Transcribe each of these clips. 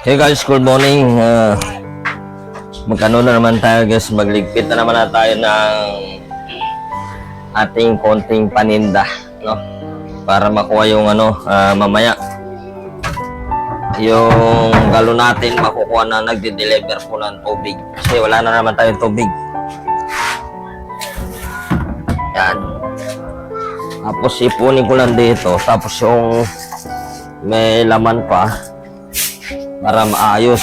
Hey guys, good morning. Uh, magkano na naman tayo guys, magligpit na naman na tayo ng ating konting paninda, no? Para makuha yung ano, ah, mamaya. Yung galo natin makukuha na nagde-deliver po ng tubig. Kasi wala na naman tayong tubig. Yan. Tapos ipunin ko lang dito. Tapos yung may laman pa para maayos.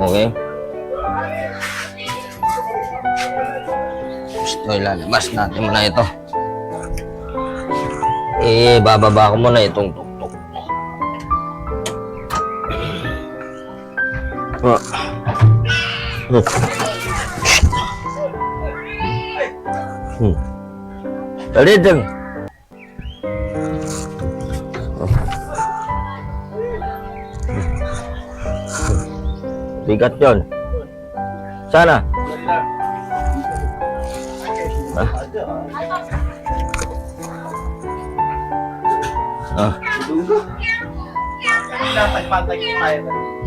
Okay? Gusto ilalabas natin muna ito. Eh, bababa ko muna itong tuktok. Ah. Hmm. Hmm. Dali. Bigat yon. Sana. Ah. Ah.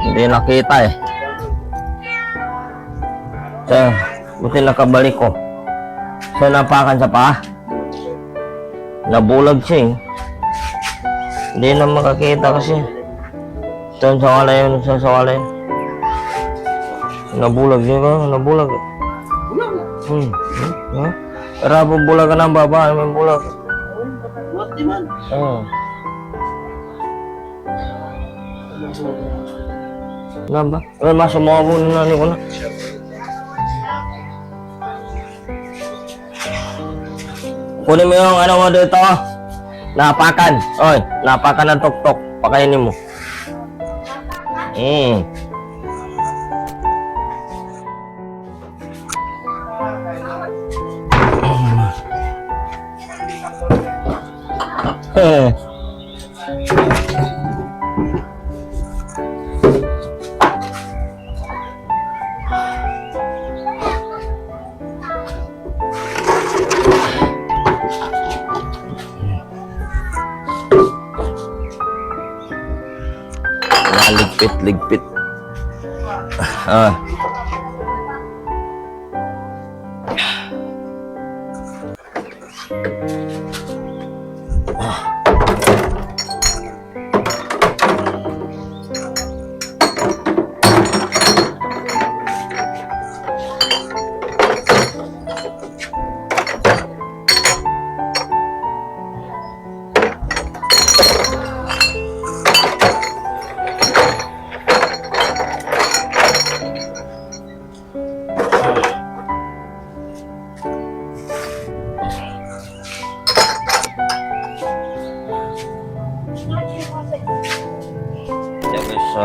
Hindi nakita eh. Sa, buti nakabalik ko. Sa napakan sa paa. Nabulag siya eh. Hindi na makakita kasi. Saan sa walay yun, sa walay yun. Nabulag siya ka, nabulag. Hmm. Hmm. Ha? Pero habang bulag ka ng baba, may bulag. Oo. Ano ba? Ay, masama po na nani ko na. Kunin mo yung ano mo dito. Napakan. Oy, napakan ng tuktok. Pakainin mo. Mm. Ligpit, ligpit. Ah. So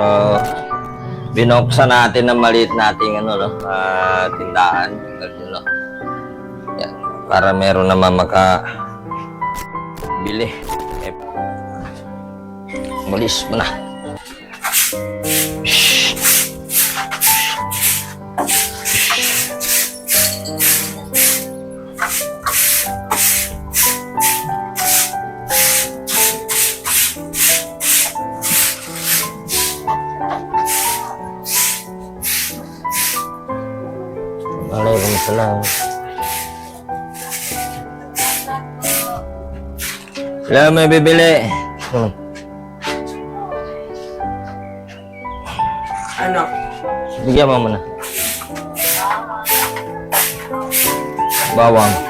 binuksan natin ng maliit nating ano no, ah, tindahan, ganun, no. Yan, para meron naman maka bili. Eh, Mulis mo na. Waalaikumsalam. Wala may bibili. Hmm. Ano? Bigyan mo muna. Bawang.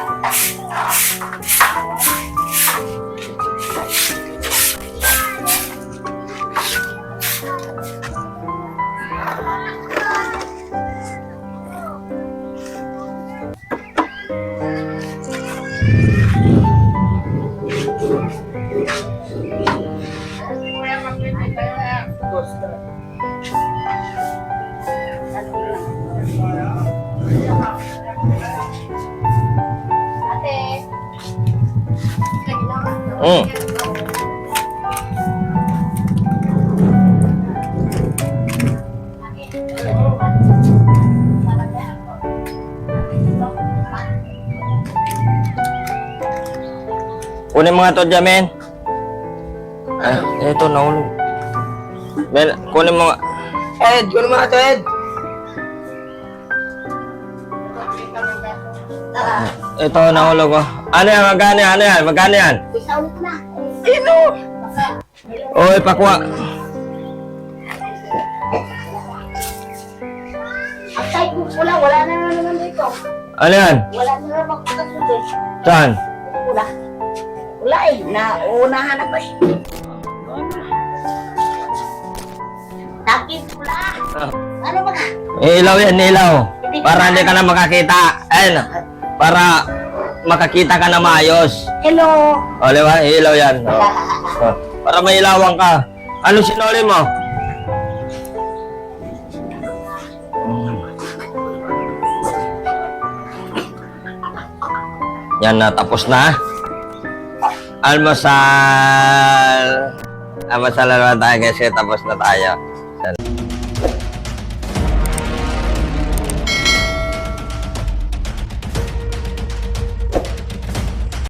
Mm. Kunin mga to, Jamin. Ah, ito, nahulog. Ben, kunin mo nga. Ed, kunin mo nga ito, Ed. Ito, nahulog ko. Ano yan? Magkano yan? Ano yan? Magkano yan? Isa ulit na. Sino? Oy, pakwa. Ang side mo pula, wala na naman dito. Ano yan? Wala na naman magkakasunod eh. Saan? Wala. Wala eh. Nauunahan na pa siya. Takip pula. Ano ba ka? Ilaw yan, ilaw. Para hindi ka na makakita. Ayun. Para makakita ka na maayos. Hello. O, di ba? Ilaw yan. O. O, Para may ilawan ka. Ano sinuli mo? Yan na, tapos na. Almusal. Almusal na naman tayo kasi tapos na tayo.